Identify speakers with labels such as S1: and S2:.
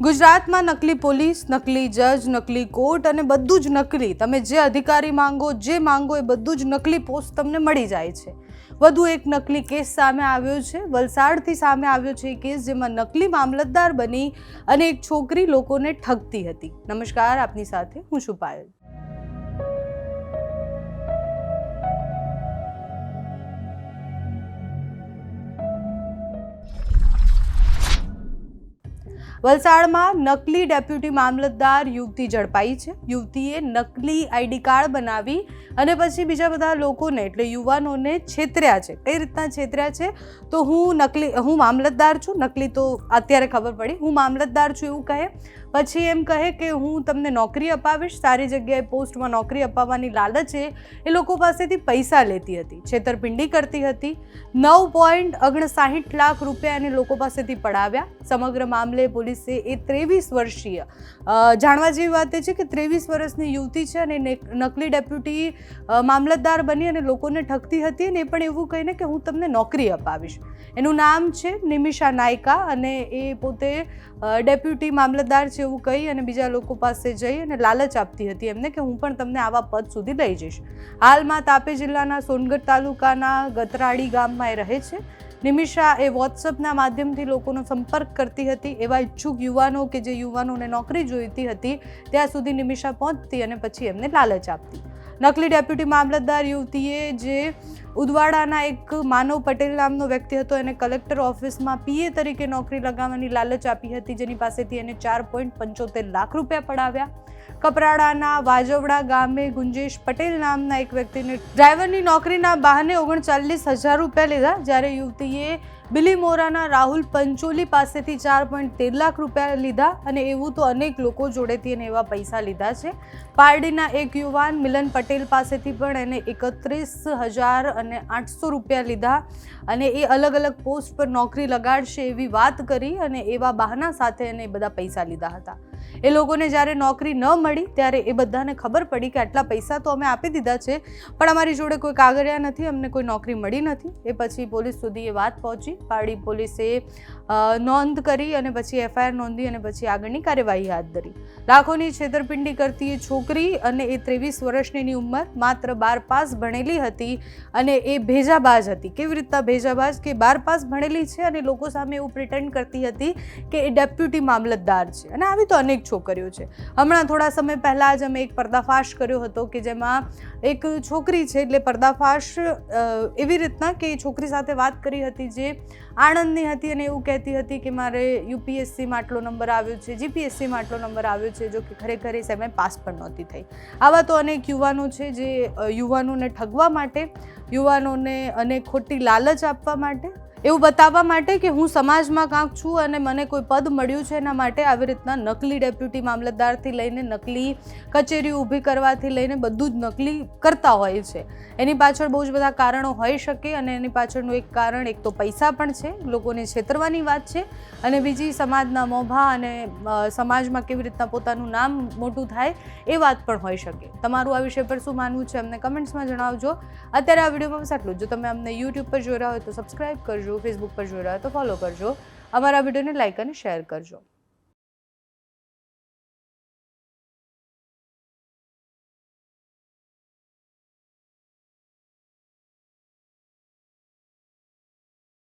S1: ગુજરાતમાં નકલી પોલીસ, નકલી જજ, નકલી કોર્ટ અને બધું જ નકલી. તમે જે અધિકારી માંગો, જે માંગો એ બધું જ નકલી પોસ્ટ તમને મળી જાય છે. વધુ એક નકલી કેસ સામે આવ્યો છે. વલસાડથી સામે આવ્યો છે એ કેસ જેમાં નકલી મામલતદાર બની અને એક છોકરી લોકોને ઠગતી હતી. નમસ્કાર, આપની સાથે હું છું પાયલ. વલસાડમાં નકલી ડેપ્યુટી મામલતદાર યુવતી ઝડપાઈ છે. યુવતીએ નકલી આઈડી કાર્ડ બનાવી અને પછી બીજા બધા લોકોને, એટલે યુવાનોને છેતર્યા છે. કઈ રીતના છેતર્યા છે? તો હું નકલી, હું મામલતદાર છું, નકલી તો અત્યારે ખબર પડી. હું મામલતદાર છું એવું કહે. પછી એમ કહે કે હું તમને નોકરી અપાવીશ, સારી જગ્યાએ પોસ્ટમાં નોકરી અપાવવાની લાલચે એ લોકો પાસેથી પૈસા લેતી હતી, છેતરપિંડી કરતી હતી. નવ પોઈન્ટ ઓગણસાઠ લાખ રૂપિયા એને લોકો પાસેથી પડાવ્યા. સમગ્ર મામલે પોલીસે એ ત્રેવીસ વર્ષીય જાણવા જેવી વાત એ છે કે ત્રેવીસ વર્ષની યુવતી છે અને નકલી ડેપ્યુટી મામલતદાર બની અને લોકોને ઠગતી હતી અને એ પણ એવું કહીને કે હું તમને નોકરી અપાવીશ. એનું નામ છે નિમિષા નાયકા અને એ પોતે ડેપ્યુટી મામલતદાર છે એવું કહી અને બીજા લોકો પાસે જઈ અને લાલચ આપતી હતી એમને કે હું પણ તમને આવા પદ સુધી લઈ જઈશ. હાલમાં તાપી જિલ્લાના સોનગઢ તાલુકાના ગતરાડી ગામમાં એ રહે છે નિમિષા એ વોટ્સઅપના માધ્યમથી લોકોનો સંપર્ક કરતી હતી. એવા ઈચ્છુક યુવાનો કે જે યુવાનોને નોકરી જોઈતી હતી, ત્યાં સુધી નિમિષા પહોંચતી અને પછી એમને લાલચ આપતી. નકલી ડેપ્યુટી મામલતદાર યુવતીએ જે ઉદવાડાના એક માનવ પટેલ નામનો વ્યક્તિ હતો, એને કલેક્ટર ઓફિસમાં પીએ તરીકે નોકરી લગાવવાની લાલચ આપી હતી. જેની પાસેથી એને ચાર પોઈન્ટ પંચોતેર લાખ રૂપિયા પડાવ્યા. કપરાડાના વાજવડા ગામે ગુંજેશ પટેલ નામના એક વ્યક્તિને ડ્રાઈવરની નોકરીના બહાને ઓગણચાલીસ હજાર રૂપિયા લીધા, જ્યારે યુવતીએ બિલીમોરાના રાહુલ પંચોલી પાસેથી ચાર પોઈન્ટ તેર લાખ રૂપિયા લીધા અને એવું તો અનેક લોકો જોડેથી એને એવા પૈસા લીધા છે. પારડીના એક યુવાન મિલન પટેલ પાસેથી પણ એને એકત્રીસ હજાર અને આઠસો રૂપિયા લીધા અને એ અલગ અલગ પોસ્ટ પર નોકરી લગાડશે એવી વાત કરી અને એવા બહાના સાથે એને બધા પૈસા લીધા હતા. એ લોકોને જ્યારે નોકરી ન મળી ત્યારે એ બધાને ખબર પડી કે આટલા પૈસા તો અમે આપી દીધા છે, પણ અમારી જોડે કોઈ કાગળિયા નથી, અમને કોઈ નોકરી મળી નથી. એ પછી પોલીસ સુધી એ વાત પહોંચી. પારડી પોલીસે નોંધ કરી અને પછી એફઆઈઆર નોંધી અને પછી આગળની કાર્યવાહી હાથ ધરી. લાખોની છેતરપિંડી કરતી એ છોકરી અને એ ત્રેવીસ વર્ષની ઉંમર માત્ર બાર પાસ ભણેલી હતી અને એ ભેજાબાજ હતી. કેવી રીતના ભેજાબાજ કે બાર પાસ ભણેલી છે અને લોકો સામે એવું પ્રિટેન્ડ કરતી હતી કે એ ડેપ્યુટી મામલતદાર છે. અને આવી તો અનેક છોકરીઓ છે. હમણાં થોડા સમય પહેલાં જ અમે એક પર્દાફાશ કર્યો હતો કે જેમાં એક છોકરી છે, એટલે પર્દાફાશ એવી રીતના કે એ છોકરી સાથે વાત કરી હતી જે આણંદની હતી અને એવું કહેતી હતી કે મારે યુપીએસસીમાં આટલો નંબર આવ્યો છે જીપીએસસીમાં આટલો નંબર આવ્યો છે, જો કે ખરેખર એ સેમે પાસ પણ નહોતી થઈ. આવા તો અનેક યુવાનો છે જે યુવાનોને ઠગવા માટે, યુવાનોને અને ખોટી લાલચ આપવા માટે એવું બતાવવા માટે કે હું સમાજમાં કાંક છું અને મને કોઈ પદ મળ્યું છે એના માટે આવી રીતના નકલી ડેપ્યુટી મામલતદારથી લઈને નકલી કચેરી ઊભી કરવાથી લઈને બધું જ નકલી કરતા હોય છે. એની પાછળ બહુ જ બધા કારણો હોઈ શકે અને એની પાછળનું એક કારણ, એક તો પૈસા પણ છે, લોકોને છેતરવાની વાત છે અને બીજી સમાજના મોભા અને સમાજમાં કેવી રીતના પોતાનું નામ મોટું થાય એ વાત પણ હોઈ શકે. તમારું આ વિષય પર શું માનવું છે અમને કમેન્ટ્સમાં જણાવજો. અત્યારે આ વિડીયોમાં બસ આટલું જો. તમે અમને યુટ્યુબ પર જોઈ રહ્યા હોય તો સબસ્ક્રાઇબ કરજો. ફેસબુક પર જોઈ રહ્યા હોય તો ફોલો કરજો. અમારા વિડીયોને લાઇક અને શેર કરજો.